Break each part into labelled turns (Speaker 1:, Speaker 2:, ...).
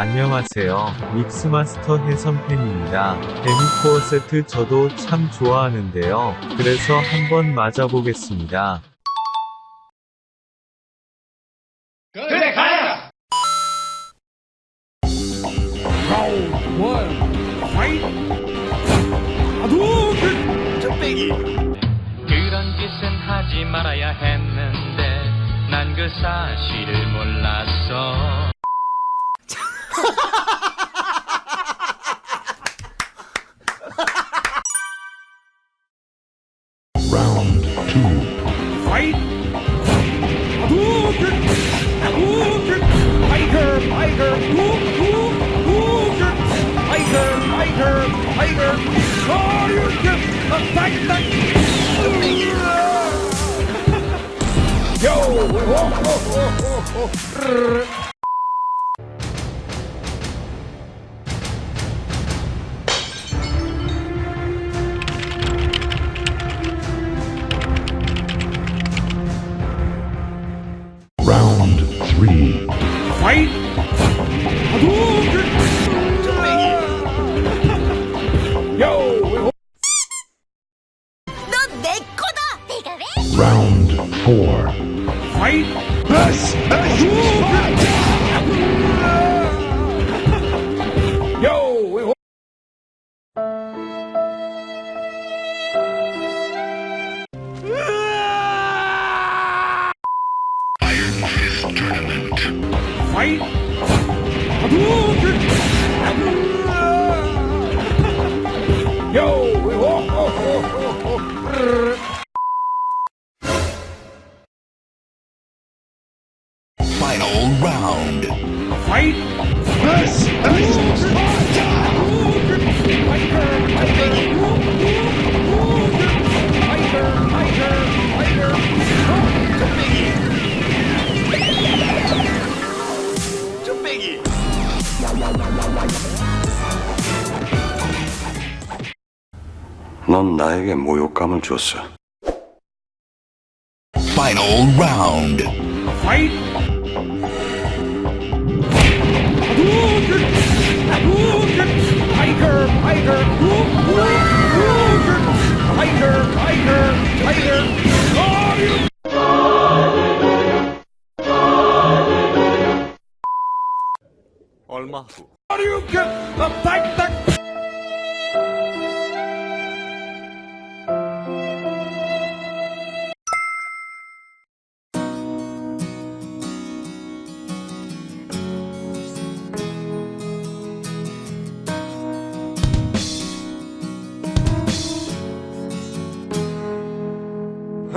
Speaker 1: 안녕하세요. 믹스마스터 해선팬입니다. 데미코어 세트 저도 참 좋아하는데요. 그래서 한번 맞아보겠습니다.
Speaker 2: 그래 가라!
Speaker 3: 그런 짓은 하지 말아야 했는데 난 그 사실을 몰랐어
Speaker 4: Round two. Fight! Tiger,
Speaker 5: tiger, tiger, tiger, tiger, Shoryuken, attack that! Yo!
Speaker 4: Round three. Fight! Yo! Round four. Fight! This is fight! Final round. Fight. First.
Speaker 6: 넌 나에게 모욕감을 줬어.
Speaker 4: Final round. Fight. Tiger, tiger, tiger, tiger, tiger.
Speaker 2: 얼마 후?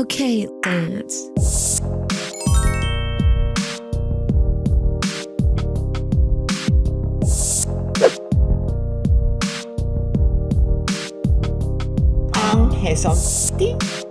Speaker 7: Okay,
Speaker 8: dance. Okay, so.